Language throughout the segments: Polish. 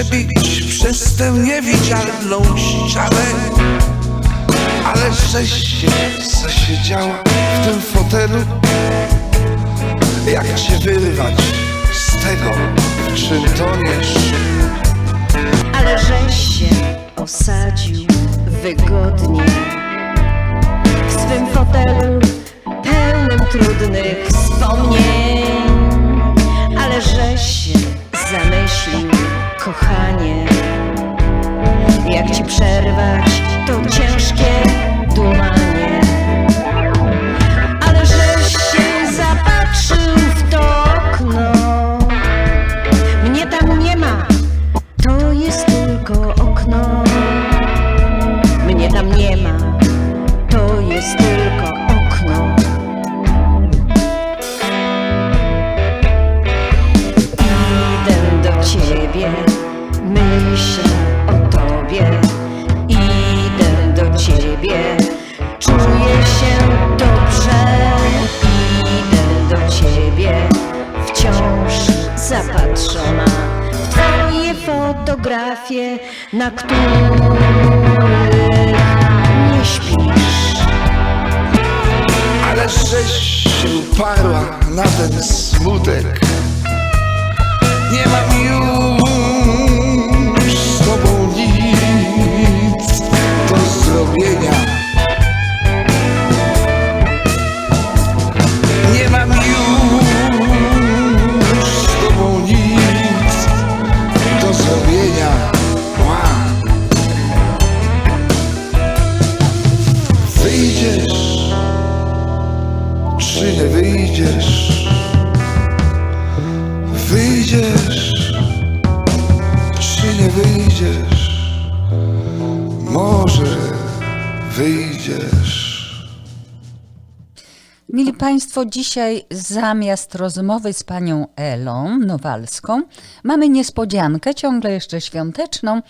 się przebić przez tę niewidzialną ścianę Ale się zasiedziała w tym fotelu? Jak cię wyrwać z tego, w czym toniesz ale żeś się osadził wygodnie. W swym fotelu pełnym trudnych wspomnień, ale żeś się zamyślił, kochanie, jak ci przerwać to ciężkie dumanie. Żeś się uparła na ten smutek. Nie mam już Państwo, dzisiaj zamiast rozmowy z panią Elą Nowalską mamy niespodziankę, ciągle jeszcze świąteczną.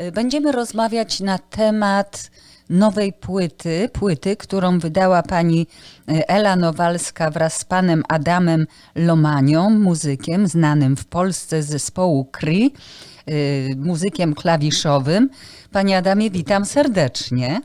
Y, Będziemy rozmawiać na temat nowej płyty, płyty, którą wydała pani y, Ela Nowalska wraz z panem Adamem Lomanią, muzykiem znanym w Polsce z zespołu KRI, y, muzykiem klawiszowym. Panie Adamie, witam serdecznie.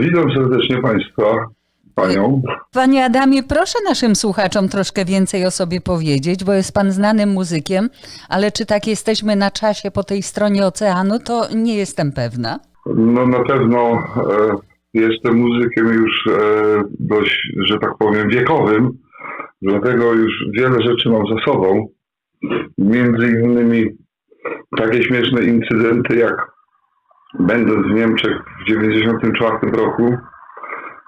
Witam serdecznie Państwa, Panią. Panie Adamie, proszę naszym słuchaczom troszkę więcej o sobie powiedzieć, bo jest Pan znanym muzykiem, ale czy tak jesteśmy na czasie po tej stronie oceanu, to nie jestem pewna. No na pewno e, jestem muzykiem już e, dość, że tak powiem, wiekowym, dlatego już wiele rzeczy mam za sobą. Między innymi takie śmieszne incydenty, jak będąc w Niemczech w 1994 roku,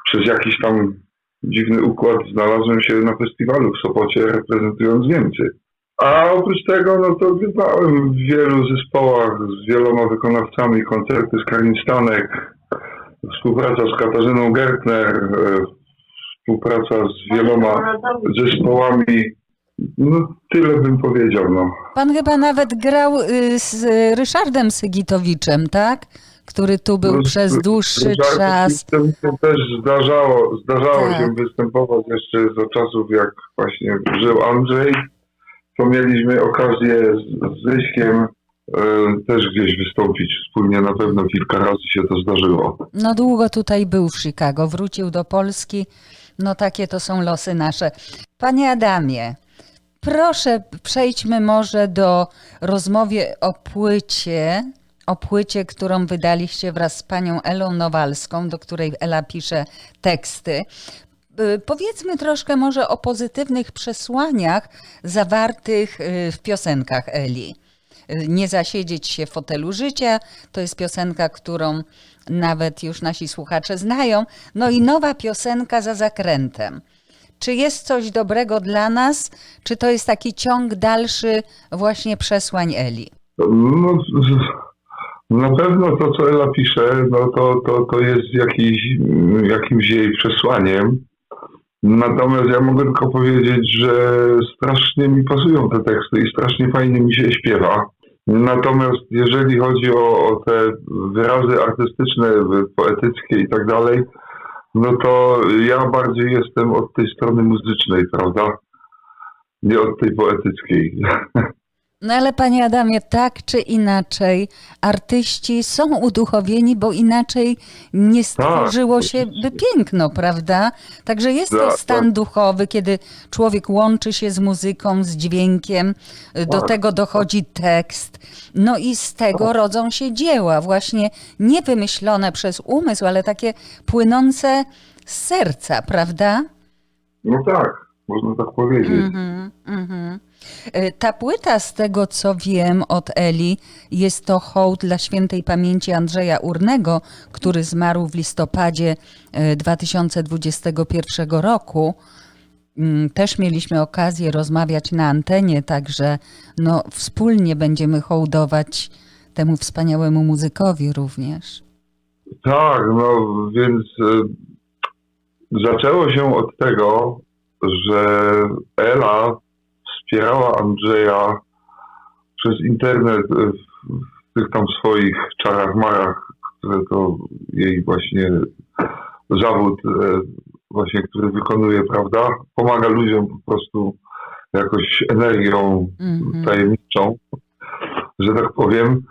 przez jakiś tam dziwny układ znalazłem się na festiwalu w Sopocie reprezentując Niemcy. A oprócz tego, no to grywałem w wielu zespołach z wieloma wykonawcami, koncerty z Karin Stanek, współpraca z Katarzyną Gertner, e, współpraca z wieloma zespołami. No tyle bym powiedział, no. Pan chyba nawet grał y, z Ryszardem Sygitowiczem, tak? Który tu był No, przez dłuższy czas. To to też zdarzało, zdarzało Tak. się występować jeszcze za czasów, jak właśnie żył Andrzej. To mieliśmy okazję z, z e, też gdzieś wystąpić wspólnie. Na pewno kilka razy się to zdarzyło. No długo tutaj był w Chicago, wrócił do Polski. No takie to są losy nasze. Panie Adamie, proszę przejdźmy może do rozmowy o płycie, o płycie, którą wydaliście wraz z panią Elą Nowalską, do której Ela pisze teksty. Y, Powiedzmy troszkę może o pozytywnych przesłaniach zawartych y, w piosenkach Eli. Y, Nie zasiedzieć się w fotelu życia to jest piosenka, którą nawet już nasi słuchacze znają. No i nowa piosenka za zakrętem. Czy jest coś dobrego dla nas, czy to jest taki ciąg dalszy właśnie przesłań Eli? No, na pewno to, co Ela pisze, no to, to, to jest jakiś, jakimś jej przesłaniem. Natomiast ja mogę tylko powiedzieć, że strasznie mi pasują te teksty i strasznie fajnie mi się śpiewa. Natomiast jeżeli chodzi o, o te wyrazy artystyczne, poetyckie i tak dalej, no to ja bardziej jestem od tej strony muzycznej, prawda? nie od tej poetyckiej. No ale panie Adamie, tak czy inaczej, artyści są uduchowieni, bo inaczej nie stworzyło się by piękno, prawda? Także jest to Tak, stan tak. duchowy, kiedy człowiek łączy się z muzyką, z dźwiękiem, do Tak, tego dochodzi tekst. No i z tego rodzą się dzieła, właśnie nie wymyślone przez umysł, ale takie płynące z serca, prawda? No tak, można tak powiedzieć. Mhm, mhm. E, Ta płyta, z tego co wiem od Eli, jest to hołd dla świętej pamięci Andrzeja Urnego, który zmarł w listopadzie e, 2021 roku. Mm, Też mieliśmy okazję rozmawiać na antenie, także no, wspólnie będziemy hołdować temu wspaniałemu muzykowi również. Tak, no więc e, zaczęło się od tego, że Ela wspierała Andrzeja przez internet w, tych tam swoich czarach marach, które to jej właśnie zawód e, właśnie, który wykonuje, prawda? Pomaga ludziom po prostu jakoś energią Mhm. tajemniczą, że tak powiem.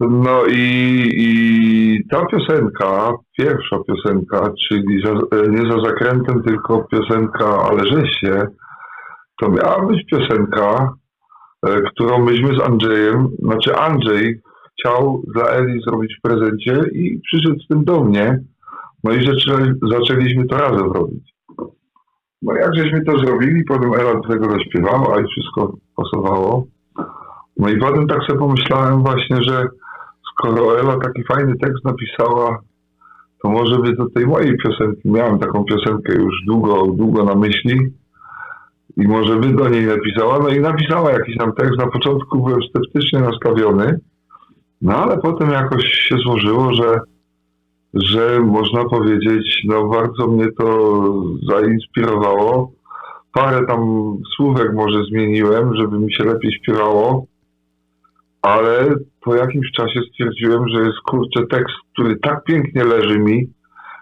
No i, i ta piosenka, pierwsza piosenka, czyli za, e, nie za zakrętem, tylko piosenka Ale żeś się, to miała być piosenka, e, którą myśmy z Andrzejem, znaczy Andrzej chciał dla Eli zrobić w prezencie i przyszedł z tym do mnie. No i zaczęli, zaczęliśmy to razem robić. No jak żeśmy to zrobili, potem Ela do tego zaśpiewała i wszystko pasowało. No i potem tak sobie pomyślałem właśnie, że skoro Ela taki fajny tekst napisała, to może by do tej mojej piosenki, miałem taką piosenkę już długo, długo na myśli i może by do niej napisała, no i napisała jakiś tam tekst. Na początku byłem sceptycznie nastawiony, no ale potem jakoś się złożyło, że, że można powiedzieć, no bardzo mnie to zainspirowało. Parę tam słówek może zmieniłem, żeby mi się lepiej śpiewało, ale po jakimś czasie stwierdziłem, że jest kurczę tekst, który tak pięknie leży mi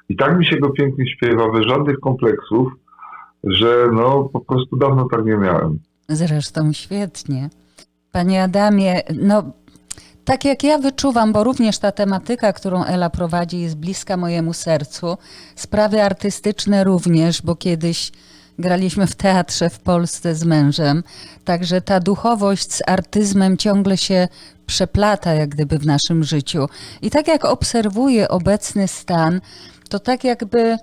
i tak mi się go pięknie śpiewa, bez żadnych kompleksów, że no po prostu dawno tak nie miałem. Zresztą świetnie. Panie Adamie, no tak jak ja wyczuwam, bo również ta tematyka, którą Ela prowadzi, jest bliska mojemu sercu. Sprawy artystyczne również, bo kiedyś graliśmy w teatrze w Polsce z mężem. Także ta duchowość z artyzmem ciągle się przeplata, jak gdyby w naszym życiu. I tak jak obserwuję obecny stan, to tak jakby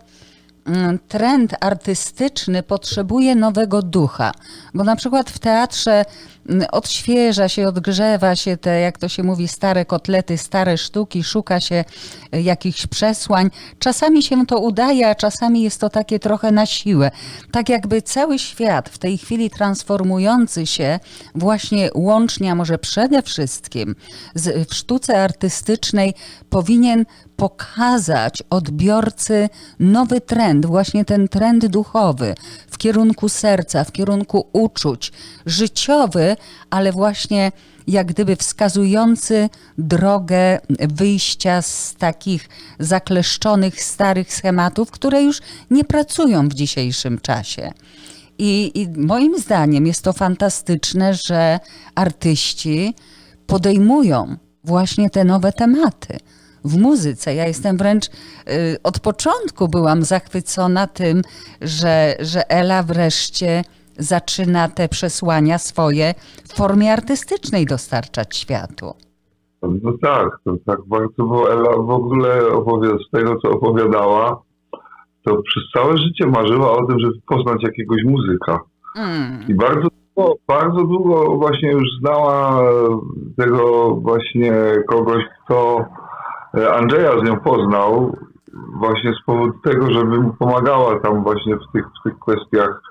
trend artystyczny potrzebuje nowego ducha, bo na przykład w teatrze mm, odświeża się, odgrzewa się te, jak to się mówi, stare kotlety, stare sztuki, szuka się y, jakichś przesłań. Czasami się to udaje, a czasami jest to takie trochę na siłę. Tak jakby cały świat w tej chwili transformujący się właśnie łącznie, a może przede wszystkim z, w sztuce artystycznej powinien pokazać odbiorcy nowy trend, właśnie ten trend duchowy w kierunku serca, w kierunku uczuć, życiowy, ale właśnie jak gdyby wskazujący drogę wyjścia z takich zakleszczonych starych schematów, które już nie pracują w dzisiejszym czasie. I, I moim zdaniem jest to fantastyczne, że artyści podejmują właśnie te nowe tematy w muzyce. Ja jestem wręcz y, od początku byłam zachwycona tym, że, że Ela wreszcie zaczyna te przesłania swoje w formie artystycznej dostarczać światu. No tak, to tak bardzo, bo Ela w ogóle opowiada, z tego, co opowiadała, to przez całe życie marzyła o tym, żeby poznać jakiegoś muzyka. Mm. I bardzo długo, bardzo długo właśnie już znała tego właśnie kogoś, kto e, Andrzeja z nią poznał, właśnie z powodu tego, żeby mu pomagała tam właśnie w tych, w tych kwestiach.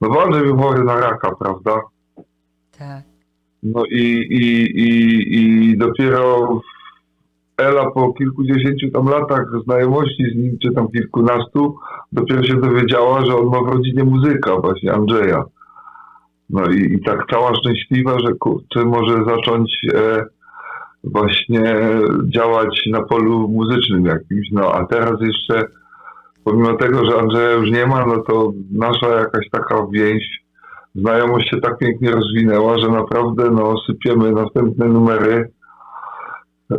No był chory na raka, prawda? Tak. No i, i, i, i dopiero Ela po kilkudziesięciu tam latach znajomości z nim, czy tam kilkunastu, dopiero się dowiedziała, że on ma w rodzinie muzyka, właśnie Andrzeja. No i, i tak cała szczęśliwa, że kurczę, może zacząć e, właśnie działać na polu muzycznym jakimś. No a teraz jeszcze, pomimo tego, że Andrzeja już nie ma, no to nasza jakaś taka więź znajomość się tak pięknie rozwinęła, że naprawdę no, sypiemy następne numery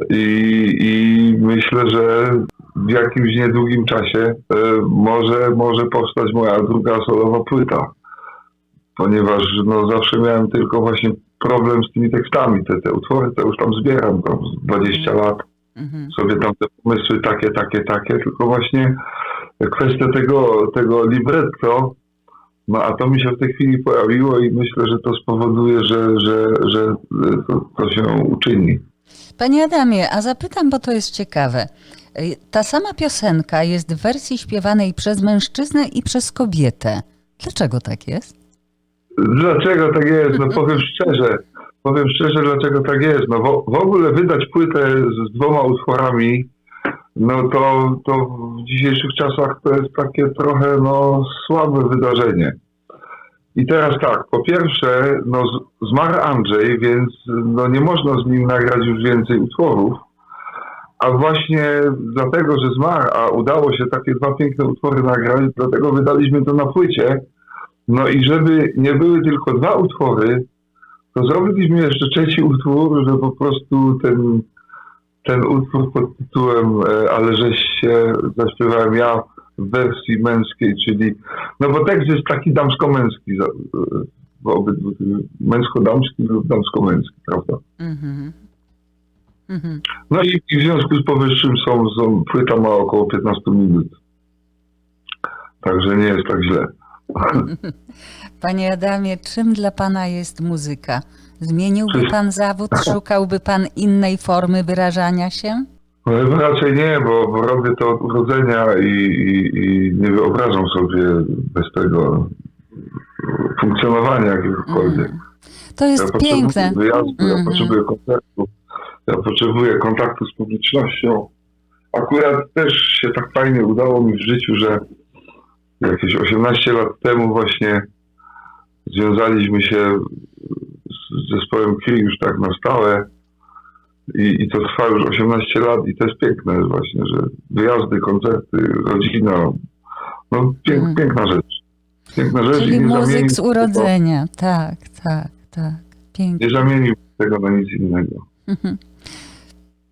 i, i myślę, że w jakimś niedługim czasie e, może, może powstać moja druga solowa płyta. Ponieważ no, zawsze miałem tylko właśnie problem z tymi tekstami. Te, te utwory to już tam zbieram tam z 20 lat Mhm. sobie tam te pomysły takie, takie, takie, tylko właśnie kwestia tego, tego libretto, no a to mi się w tej chwili pojawiło i myślę, że to spowoduje, że, że, że to, to się uczyni. Panie Adamie, a zapytam, bo to jest ciekawe. Y, Ta sama piosenka jest w wersji śpiewanej przez mężczyznę i przez kobietę. Dlaczego tak jest? Dlaczego tak jest? No powiem szczerze, powiem szczerze, dlaczego tak jest. No w, w ogóle wydać płytę z, z dwoma utworami, no to, to w dzisiejszych czasach to jest takie trochę no słabe wydarzenie. I teraz tak, po pierwsze, no zmarł Andrzej, więc no nie można z nim nagrać już więcej utworów. A właśnie dlatego, że zmarł, a udało się takie dwa piękne utwory nagrać, dlatego wydaliśmy to na płycie. No i żeby nie były tylko dwa utwory, to zrobiliśmy jeszcze trzeci utwór, że po prostu ten, ten utwór pod tytułem e, Ale żeś się zaśpiewałem ja w wersji męskiej, czyli no bo tekst jest taki damsko-męski, za- e, w obydwu, męsko-damski lub damsko-męski, prawda? Mhm. Mhm. No i, i w związku z powyższym są, są, płyta ma około 15 minut. Także nie jest tak źle. Panie Adamie, czym dla pana jest muzyka? Zmieniłby pan zawód? Szukałby pan innej formy wyrażania się? No raczej nie, bo, bo robię to od urodzenia i, i, i nie wyobrażam sobie bez tego funkcjonowania jakiegokolwiek. Mhm. To jest Ja piękne. wyjazdu, ja Mhm. potrzebuję koncertu, ja potrzebuję kontaktu z publicznością. Akurat też się tak fajnie udało mi w życiu, że jakieś 18 lat temu właśnie związaliśmy się z zespołem Kri już tak na stałe i, i to trwa już 18 lat i to jest piękne właśnie, że wyjazdy, koncerty, rodzina, no pięk, Mhm. piękna rzecz. Piękna rzecz Czyli i nie muzyk z tego- urodzenia. Tak, tak, tak. Pięknie. nie zamienił tego na nic innego. Mhm.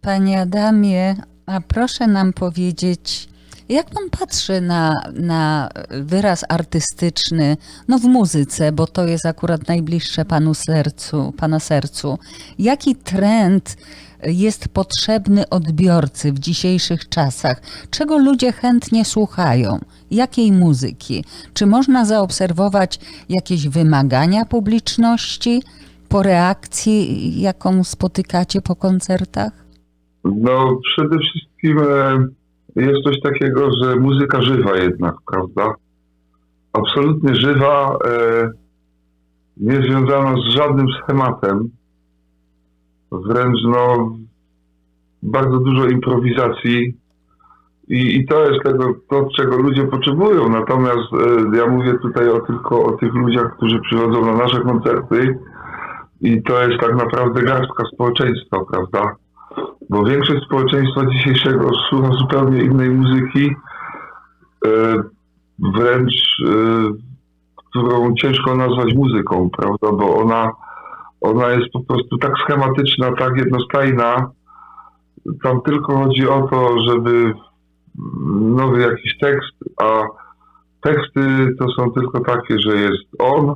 Panie Adamie, a proszę nam powiedzieć, jak pan patrzy na, na wyraz artystyczny, no w muzyce, bo to jest akurat najbliższe panu sercu, pana sercu. Jaki trend jest potrzebny odbiorcy w dzisiejszych czasach? Czego ludzie chętnie słuchają? Jakiej muzyki? Czy można zaobserwować jakieś wymagania publiczności po reakcji, jaką spotykacie po koncertach? No przede wszystkim e, jest coś takiego, że muzyka żywa jednak, prawda? Absolutnie żywa, e, nie związana z żadnym schematem. Wręcz no bardzo dużo improwizacji i, i to jest tego, to, czego ludzie potrzebują. Natomiast e, ja mówię tutaj o, tylko o tych ludziach, którzy przychodzą na nasze koncerty i to jest tak naprawdę garstka społeczeństwa, prawda? Bo większość społeczeństwa dzisiejszego słucha zupełnie innej muzyki, e, wręcz e, którą ciężko nazwać muzyką, prawda, bo ona, ona jest po prostu tak schematyczna, tak jednostajna. Tam tylko chodzi o to, żeby nowy jakiś tekst, a teksty to są tylko takie, że jest on,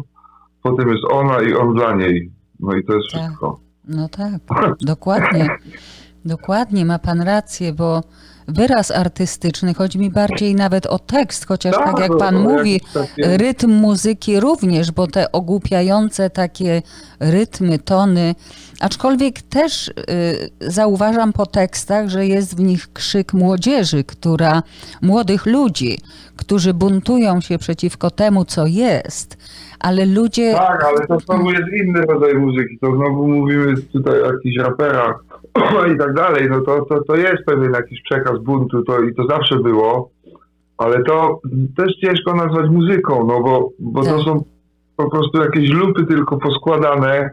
potem jest ona i on dla niej. No i to jest Tak. wszystko. No tak, dokładnie. Dokładnie, ma pan rację, bo wyraz artystyczny, chodzi mi bardziej nawet o tekst, chociaż tak jak no, pan mówi, takie- rytm muzyki również, bo te ogłupiające takie rytmy, tony, aczkolwiek też y, zauważam po tekstach, że jest w nich krzyk młodzieży, która, młodych ludzi, którzy buntują się przeciwko temu, co jest, ale ludzie... Tak, ale to znowu jest inny rodzaj muzyki. To znowu mówimy tutaj o jakichś raperach i tak dalej. No to, to, to jest pewien jakiś przekaz buntu to, i to zawsze było, ale to też ciężko nazwać muzyką, no bo, bo to Tak. są po prostu jakieś lupy tylko poskładane,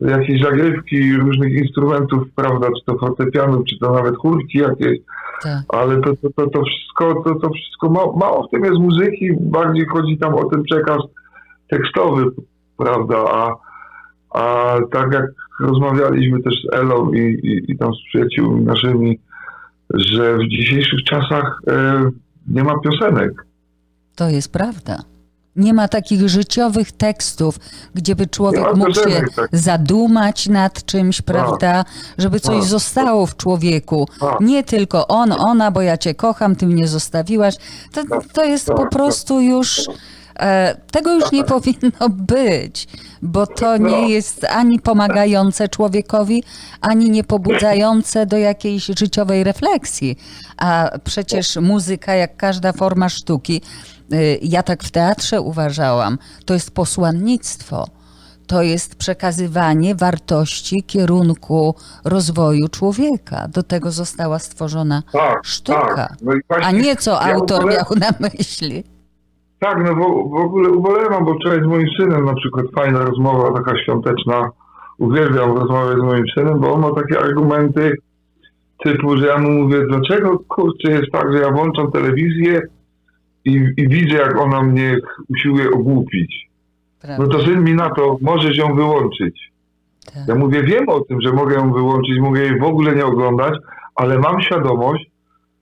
jakieś zagrywki różnych instrumentów, prawda, czy to fortepianu, czy to nawet chórki jakieś, Tak. ale to, to, to, to wszystko, to, to wszystko ma, mało w tym jest muzyki, bardziej chodzi tam o ten przekaz tekstowy, prawda, a, a tak jak rozmawialiśmy też z Elą i, i, i tam z przyjaciółmi naszymi, że w dzisiejszych czasach e, nie ma piosenek. To jest prawda. Nie ma takich życiowych tekstów, gdzie by człowiek mógł się tak. zadumać nad czymś, prawda? Żeby coś Tak. zostało w człowieku. Tak. Nie tylko on, ona, bo ja cię kocham, ty mnie zostawiłaś. To, to jest tak, po tak. prostu już. E, tego już nie powinno być, bo to No. nie jest ani pomagające człowiekowi, ani nie pobudzające do jakiejś życiowej refleksji. A przecież muzyka, jak każda forma sztuki, y, ja tak w teatrze uważałam, to jest posłannictwo. To jest przekazywanie wartości, kierunku rozwoju człowieka. Do tego została stworzona Tak, sztuka, tak. No i a właśnie nie co ja autor wolę- miał na myśli. Tak, no bo w ogóle ubolewam, bo wczoraj z moim synem na przykład fajna rozmowa, taka świąteczna. Uwielbiam rozmawiać z moim synem, bo on ma takie argumenty typu, że ja mu mówię, dlaczego kurczę jest tak, że ja włączam telewizję i, i widzę, jak ona mnie usiłuje ogłupić. Prawda? No to syn mi na to, możesz ją wyłączyć. Tak. Ja mówię, wiem o tym, że mogę ją wyłączyć, mogę jej w ogóle nie oglądać, ale mam świadomość,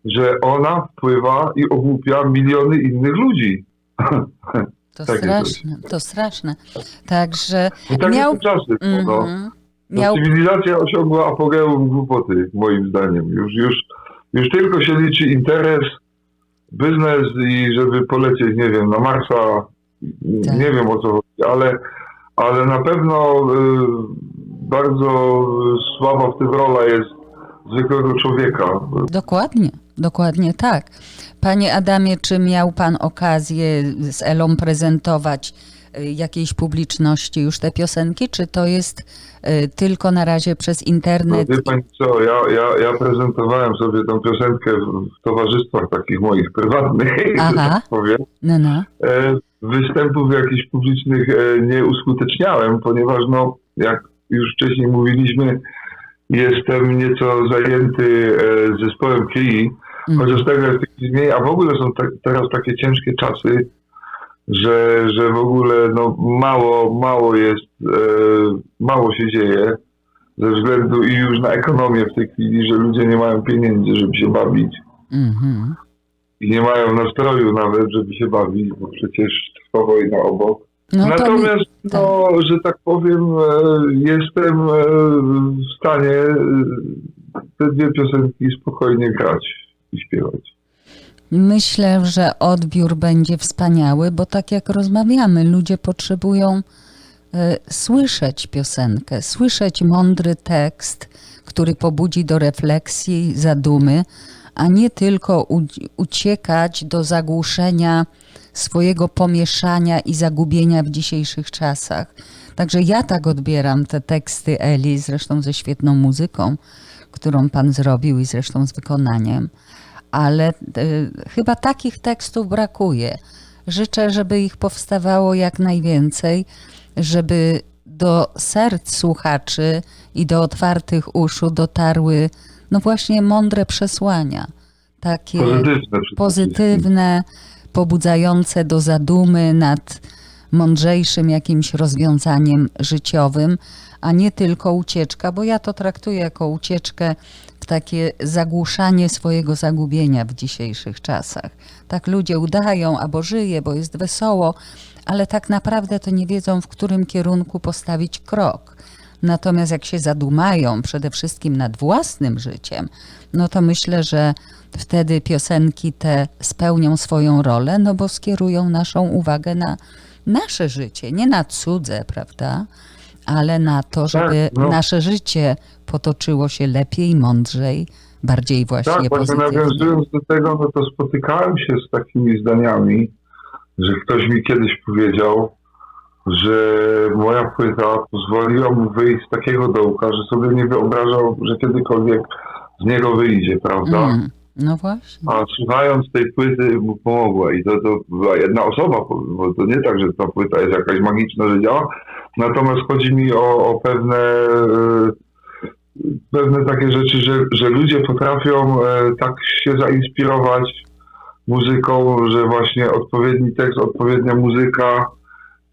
że ona wpływa i ogłupia miliony innych ludzi. To takie straszne, to straszne. Także I takie miał. czasy. No. Mhm. No, Miał Cywilizacja osiągła apogeum głupoty, moim zdaniem. Już, już, już tylko się liczy interes, biznes i żeby polecieć, nie wiem, na Marsa. Tak. Nie wiem o co chodzi, ale, ale na pewno y, bardzo słaba w tym rola jest zwykłego człowieka. Dokładnie, dokładnie tak. Panie Adamie, czy miał Pan okazję z Elą prezentować y, jakiejś publiczności już te piosenki, czy to jest y, tylko na razie przez No, internet? wie pani co, ja, ja, ja prezentowałem sobie tą piosenkę w, towarzystwach takich moich prywatnych, Aha. tak powiem. No, no. E, Występów jakichś publicznych e, nie uskuteczniałem, ponieważ no, jak już wcześniej mówiliśmy, jestem nieco zajęty e, zespołem Mhm. Chociaż tego jest taki mniej, a w ogóle są te, teraz takie ciężkie czasy, że, że w ogóle no, mało, mało jest, e, mało się dzieje ze względu i już na ekonomię w tej chwili, że ludzie nie mają pieniędzy, żeby się bawić Mhm. i nie mają nastroju nawet, żeby się bawić, bo przecież trwa wojna obok. No to mi, Natomiast, no, że tak powiem, e, jestem e, w stanie e, te dwie piosenki spokojnie grać i śpiewać. myślę, że odbiór będzie wspaniały, bo tak jak rozmawiamy, ludzie potrzebują y, słyszeć piosenkę, słyszeć mądry tekst, który pobudzi do refleksji, zadumy, a nie tylko uciekać do zagłuszenia swojego pomieszania i zagubienia w dzisiejszych czasach. Także ja tak odbieram te teksty Eli, zresztą ze świetną muzyką, którą pan zrobił i zresztą z wykonaniem. Ale y, chyba takich tekstów brakuje. Życzę, żeby ich powstawało jak najwięcej, żeby do serc słuchaczy i do otwartych uszu dotarły no właśnie mądre przesłania. Takie Pozytywne. pozytywne, pobudzające do zadumy nad mądrzejszym jakimś rozwiązaniem życiowym, a nie tylko ucieczka, bo ja to traktuję jako ucieczkę takie zagłuszanie swojego zagubienia w dzisiejszych czasach. Tak ludzie udają, albo żyje, bo jest wesoło, ale tak naprawdę to nie wiedzą, w którym kierunku postawić krok. Natomiast jak się zadumają przede wszystkim nad własnym życiem, no to myślę, że wtedy piosenki te spełnią swoją rolę, no bo skierują naszą uwagę na nasze życie, nie na cudze, prawda? Ale na to, żeby no. nasze życie potoczyło się lepiej, mądrzej, bardziej właśnie Tak, właśnie pozytywnie. nawiązując do tego, no to spotykałem się z takimi zdaniami, że ktoś mi kiedyś powiedział, że moja płyta pozwoliła mu wyjść z takiego dołka, że sobie nie wyobrażał, że kiedykolwiek z niego wyjdzie, prawda? Mm, no właśnie. A słuchając tej płyty mu pomogła i to, to była jedna osoba, bo to nie tak, że ta płyta jest jakaś magiczna, że działa, natomiast chodzi mi o, o pewne e, pewne takie rzeczy, że, że ludzie potrafią e, tak się zainspirować muzyką, że właśnie odpowiedni tekst, odpowiednia muzyka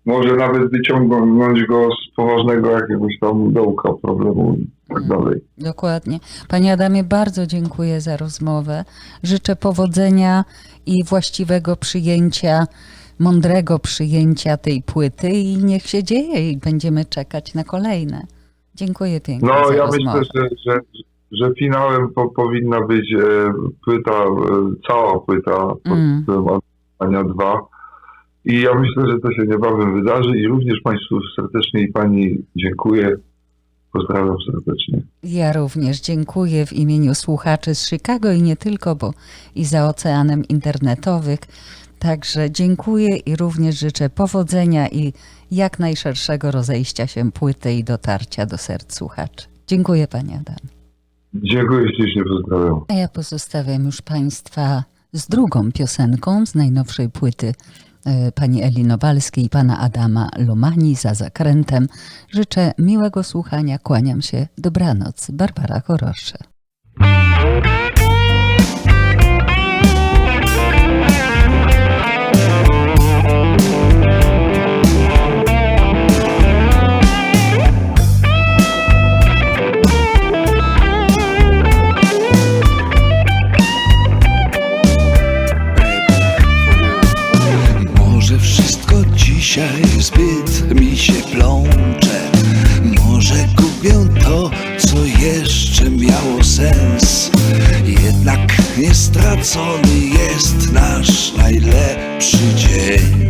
może nawet wyciągnąć go z poważnego jakiegoś tam dołka problemu dalej. Dokładnie. Panie Adamie, bardzo dziękuję za rozmowę. Życzę powodzenia i właściwego przyjęcia, mądrego przyjęcia tej płyty i niech się dzieje i będziemy czekać na kolejne. Dziękuję pięknie No za ja rozmowę. myślę, że, że, że finałem po, powinna być e, płyta, e, cała płyta pod Mm. tytułem Ania 2. I ja myślę, że to się niebawem wydarzy i również Państwu serdecznie i Pani dziękuję. Pozdrawiam serdecznie. Ja również dziękuję w imieniu słuchaczy z Chicago i nie tylko, bo i za oceanem internetowych. Także dziękuję i również życzę powodzenia i jak najszerszego rozejścia się płyty i dotarcia do serc słuchaczy. Dziękuję Panie Adam. Dziękuję ślicznie, pozdrawiam. A ja pozostawiam już Państwa z drugą piosenką z najnowszej płyty pani Eli Nobalskiej i pana Adama Lumani za zakrętem. Życzę miłego słuchania, kłaniam się, dobranoc. Barbara Chorosze. Zbyt mi się plącze. Może gubię to, co jeszcze miało sens. Jednak nie stracony jest nasz najlepszy dzień.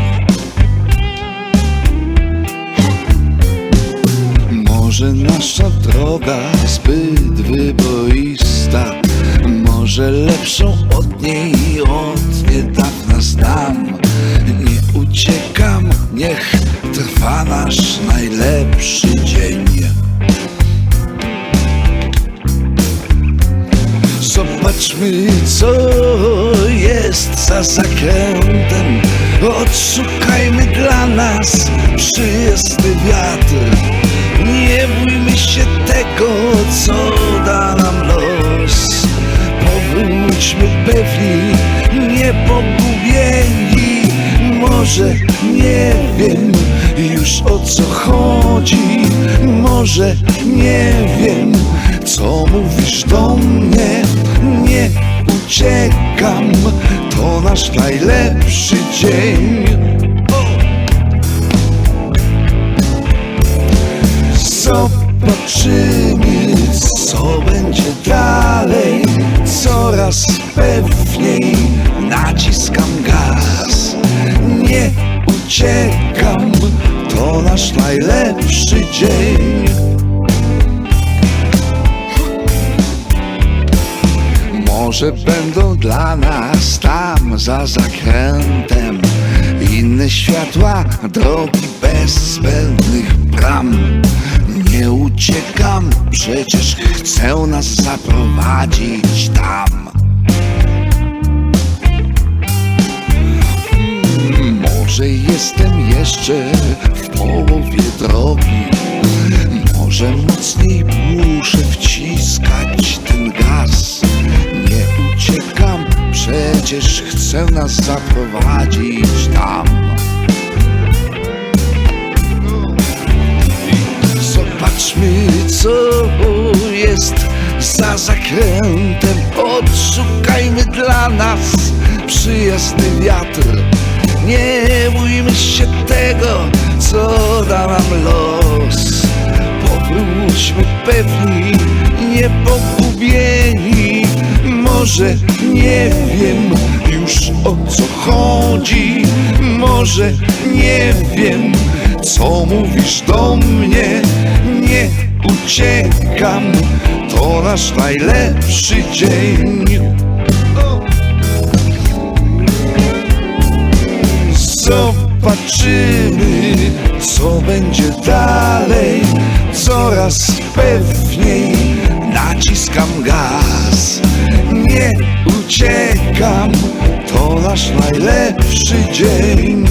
Może nasza droga zbyt wyboista. Może lepszą od niej od niedawna znam nasz najlepszy dzień. Zobaczmy, co jest za zakrętem. Odszukajmy dla nas przyjazny wiatr. Nie bójmy się tego, co da nam los. Powróćmy pewni, niepogubieni. Może nie wiem już o co chodzi. Może nie wiem, co mówisz do mnie. Nie uciekam, to nasz najlepszy dzień. Zobaczymy, co będzie dalej. Coraz pewniej naciskam gaz. Nie uciekam, to nasz najlepszy dzień. Może będą dla nas tam za zakrętem Inne światła, drogi bez zbędnych bram. Nie uciekam, przecież chcę nas zaprowadzić tam Może jestem jeszcze w połowie drogi. Może mocniej muszę wciskać ten gaz. Nie uciekam, przecież chcę nas zaprowadzić tam. Zobaczmy, co jest za zakrętem. Odszukajmy dla nas przyjazny wiatr Nie bójmy się tego, co da nam los. Powróćmy pewni, niepogubieni. Może nie wiem już o co chodzi. Może nie wiem, co mówisz do mnie. Nie uciekam, to nasz najlepszy dzień Zobaczymy, co będzie dalej. Coraz pewniej naciskam gaz. Nie uciekam, to nasz najlepszy dzień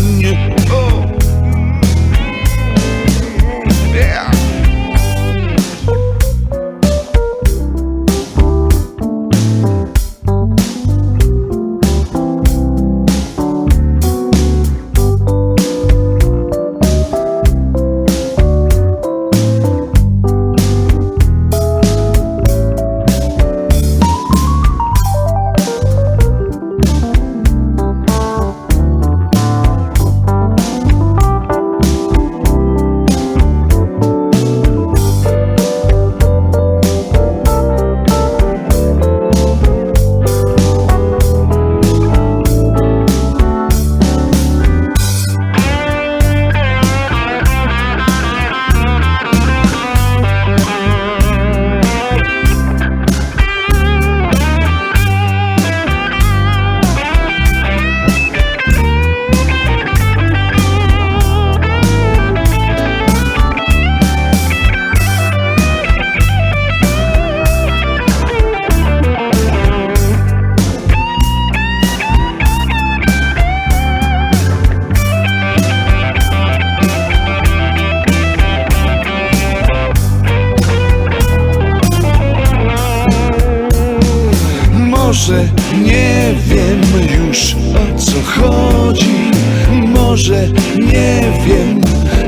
Może nie wiem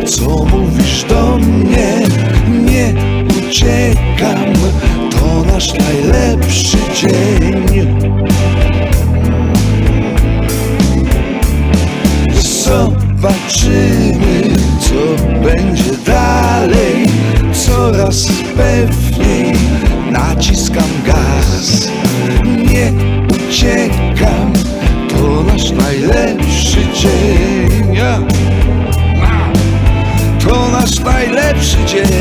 co mówisz do mnie. Nie uciekam, to nasz najlepszy dzień. Zobaczymy, dzień.